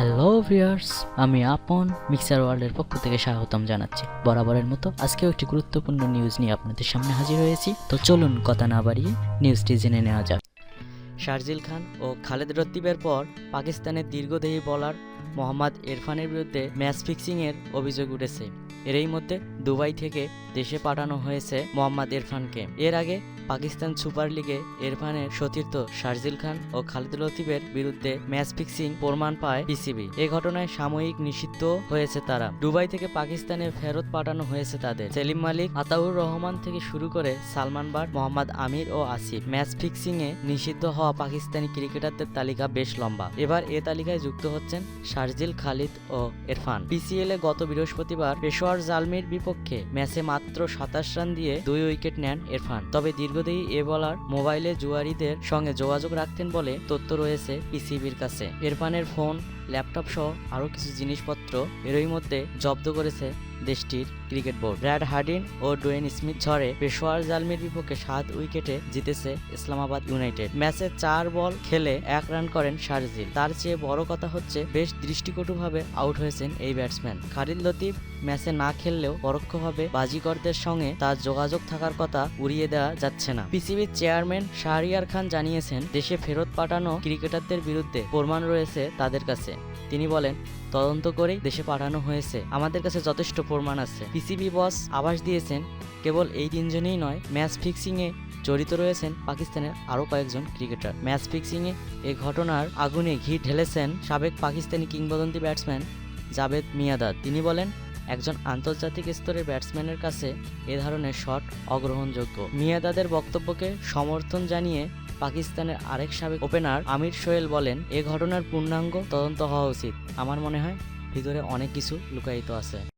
Hello viewers আমি আপন mixer ওয়ার্ল্ডের পক্ষ থেকে স্বাগতম জানাচ্ছি। বরাবরের মতো আজকেও একটি গুরুত্বপূর্ণ নিউজ নিয়ে আপনাদের সামনে হাজির হয়েছি। তো চলুন কথা না বাড়িয়ে নিউজটি জেনে নেওয়া যাক। শারজিল খান ও খালেদ রদ্দিবের পর পাকিস্তানের দীর্ঘদেহী বলার মোহাম্মদ ইরফানের বিরুদ্ধে ম্যাচ ফিক্সিংয়ের অভিযোগ উঠেছে। এরই মধ্যে দুবাই থেকে দেশে পাঠানো হয়েছে মোহাম্মদ ইরফানকে এর আগে পাকিস্তান সুপার লিগে ইরফানের সতীর্থ শারজিল খান ও খালিদ লতিফের বিরুদ্ধে ম্যাচ ফিক্সিং প্রমাণ পায় পিসিবি। এ ঘটনায় সাময়িক নিষিদ্ধ হয়েছে তারা। দুবাই থেকে পাকিস্তানে ফেরত পাঠানো হয়েছে তাদের। সেলিম মালিক, আতাউর রহমান থেকে শুরু করে সালমান বাট, মোহাম্মদ আমির ও আসিফ। ম্যাচ ফিক্সিং এ নিষিদ্ধ হওয়া পাকিস্তানি ক্রিকেটারদের তালিকা বেশ লম্বা। এবার এ তালিকায় যুক্ত হচ্ছেন শারজিল, খালিদ ও ইরফান। পিসিএল এ গত বৃহস্পতিবার পেশোয়ার জালমির বিপক্ষে ম্যাচে মাত্র সাতাশ রান দিয়ে দুই উইকেট নেন ইরফান। তবে দীর্ঘদেহী এ বলার মোবাইলে জুয়ারিদের সঙ্গে যোগাযোগ রাখতেন বলে তথ্য রয়েছে পিসিবির কাছে। ইরফানের ফোন ল্যাপটপ সহ আরও কিছু জিনিসপত্র এরই মধ্যে জব্দ করেছে দেশটির ক্রিকেট বোর্ড। ব্র্যাড হার্ডিন ও ডোয়েন স্মিথ ঝড়ে পেশোয়ার জালমির বিপক্ষে সাত উইকেটে জিতেছে ইসলামাবাদ ইউনাইটেড। ম্যাচে চার বল খেলে এক রান করেন শারজিল। তার চেয়ে বড় কথা হচ্ছে বেশ দৃষ্টিকটুভাবে আউট হয়েছেন এই ব্যাটসম্যান। খালিদ লতিফ ম্যাচে না খেললেও পরোক্ষভাবে বাজিকরদের সঙ্গে তার যোগাযোগ থাকার কথা উড়িয়ে দেওয়া যাচ্ছে না। পিসিবির চেয়ারম্যান শাহরিয়ার খান জানিয়েছেন, দেশে ফেরত পাঠানো ক্রিকেটারদের বিরুদ্ধে প্রমাণ রয়েছে তাদের কাছে। তিনি বলেন, তদন্ত করেই দেশে পাঠানো হয়েছে। আমাদের কাছে যথেষ্ট প্রমাণ আছে। পিসিবি বস আভাস দিয়েছেন, কেবল এই তিনজনেই নয়, ম্যাচ ফিক্সিংয়ে জড়িত রয়েছেন পাকিস্তানের আরও কয়েকজন ক্রিকেটার। ম্যাচ ফিক্সিংয়ে এই ঘটনার আগুনে ঘি ঢেলেছেন সাবেক পাকিস্তানি কিংবদন্তি ব্যাটসম্যান জাভেদ মিয়াদাদ। তিনি বলেন, একজন আন্তর্জাতিক স্তরের ব্যাটসম্যানের কাছে এ ধরনের শট অগ্রহণযোগ্য। মিয়াদাদের বক্তব্যকে সমর্থন জানিয়ে পাকিস্তানের আরেক সাবেক ওপেনার আমির সোহেল বলেন, এ ঘটনার পূর্ণাঙ্গ তদন্ত হওয়া উচিত। আমার মনে হয় ভিতরে অনেক কিছু লুকায়িত আছে।